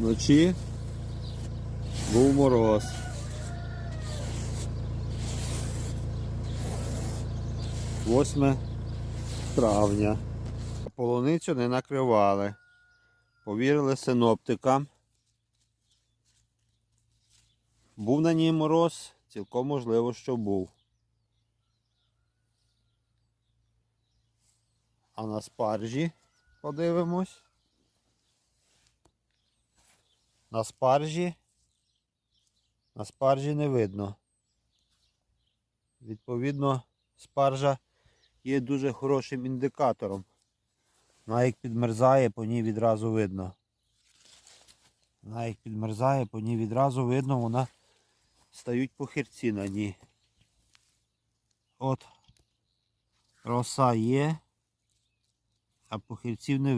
Вночі був мороз. Восьме травня. Полуницю не накривали. Повірили синоптикам. Був на ній мороз, цілком можливо, що був. А на спаржі подивимось. На спаржі. На спаржі не видно. Відповідно, спаржа є дуже хорошим індикатором. Вона як підмерзає, по ній відразу видно. Вона як підмерзає, по ній відразу видно, вона стають похирці на ній. От роса є, а похирців не